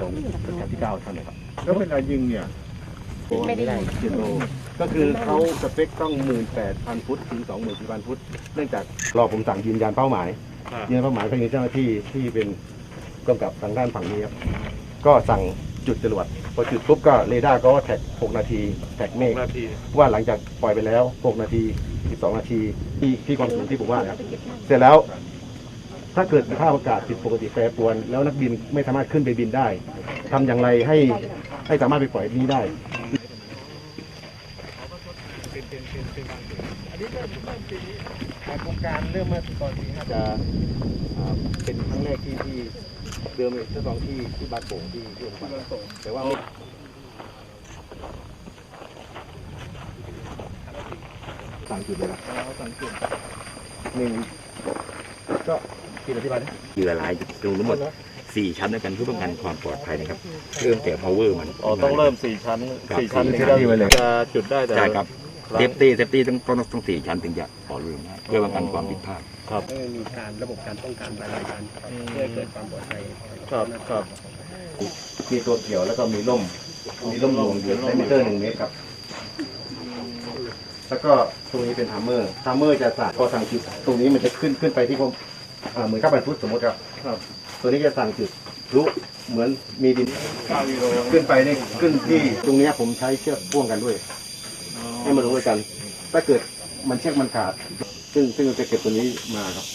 ส่งรัชกาลที่เก้าท่านเลยครับแล้วเวลายิงเนี่ยไม่ได้กิโลก็คือเขาสเปคต้องหมื่นแปดพันฟุตถึงสองหมื่นสี่พันฟุต เนื่องจากรอผมสั่งยืนยันเป้าหมายยืนยันเป้าหมายก็มีเจ้าหน้าที่ที่เป็นกำกับทางด้านฝั่งนี้ครับก็สั่งจุดจรวดพอจุดปุ๊บก็เรดาร์ก็แท็ก 6 นาที แท็กเมฆนาทีว่าหลังจากปล่อยไปแล้ว 6 นาที 12 นาทีที่ที่ความสูงที่ผมว่านะครับเสร็จแล้ว ถ้าเกิดสภาพอากาศผิดปกติแปรปรวน แล้วนักบินไม่สามารถขึ้นไปบินได้ทำอย่างไรให้ให้สามารถไปปล่อยที่นี้ได้โครงการเริ่มเมื่อตอนปีห้าจะอ่าเป็นครั้งแรกที่ที่เดิมเลยทดลองที่ที่บาดโป่งที่ที่โรงพยาบาลแต่ว่าสั่งจุดเลยนะสังจุดหนึ่งก็ กี่อธิบายนะคือละลายตรงทั้งหมดสี่ชั้นด้วยกันเพื่อป้องกันความปลอดภัยนะครับเริ่มแต่ power มันอ๋อต้องเริ่มสี่ชั้นครับสี่ชั้นสี่ที่ชั้นเราจะจุดได้แต่ใช่ครับเซฟตี้เซฟตี้ต้องต้องต้องสี่ชั้นถึงจะปลอดภัยนะเพื่อป้องกันความผิดพลาดครับต้องมีการระบบการป้องกันหลายๆการเพื่อให้เกิดความปลอดภัยครับครับมีตัวเกี่ยวแล้วก็มีร่มมีร่มรวงอยู่ในมิเตอร์หนึ่งเมตรครับแล้วก็ตรงนี้เป็นทัมเมอร์ทัมเมอร์จะสั่งพอสั่งจุดตรงนี้มันจะขึ้นขึ้นไปที่ผม อ่าเหมือนกับบันฟุตสมมติครับ ครับ ตัวนี้จะสั่งจุดรู้เหมือนมีดินเก้ากิโลขึ้นไปเนี่ยขึ้นที่ตรงเนี้ยผมใช้เชือกพ่วงกันด้วย ให้มันลงด้วยกัน ถ้าเกิดมันเชือกมันขาด ซึ่งซึ่งเราจะเก็บตัวนี้มาครับ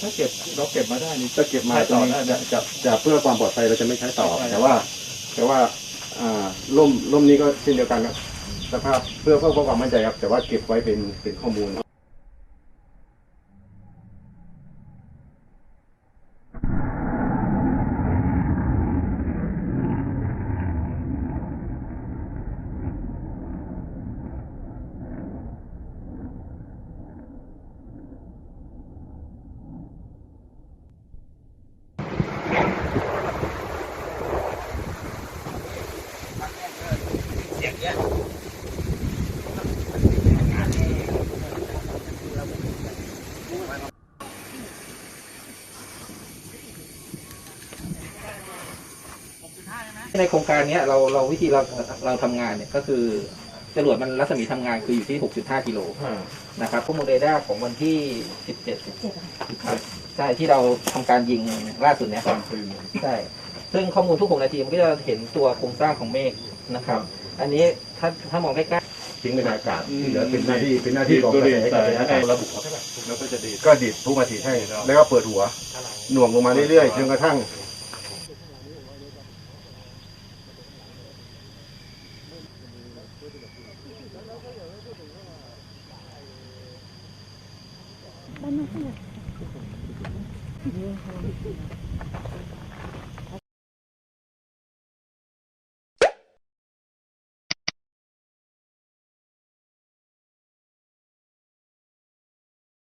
ถ้าเก็บเราเก็บมาได้นี่ ถ้าเก็บมาใช้ตต่รองนี้ได้ไหมจะจะจะเพื่อความปลอดภัยเราจะไม่ใช้ต่อ ใช่ แต่ว่า แต่ว่าอ่าร่มร่มนี้ก็เช่นเดียวกันครับสภาพเพื่อเพื่อความมั่นใจครับ แต่ว่าเก็บไว้เป็นเป็นข้อมูล ในโครงการเนี้ยเราเราวิธีเราเราทำงานเนี่ยก็คือจรวดมันรัศมีทำงานคืออยู่ที่ 6.5 กิโลนะครับข้อมูลเรดาร์ของวันที่ 17ครับใช่ที่เราทำการยิงล่าสุดเนี่ยครับใช่ซึ่งข้อมูลทุก 6 นาทีมันก็จะเห็นตัวโครงสร้างของเมฆนะครับ อันนี้ถ้าถ้ามองใกล้ๆทิ้งไว้ในอากาศที่เหลือเป็นหน้าที่เป็นหน้าที่ของกระแสกระแสอากาศระบุครับแล้วก็จะดีดก็ดิดทุกนาทีให้ แล้วก็เปิดหัว หน่วงลงมาเรื่อยๆจนกระทั่งบ้านนอก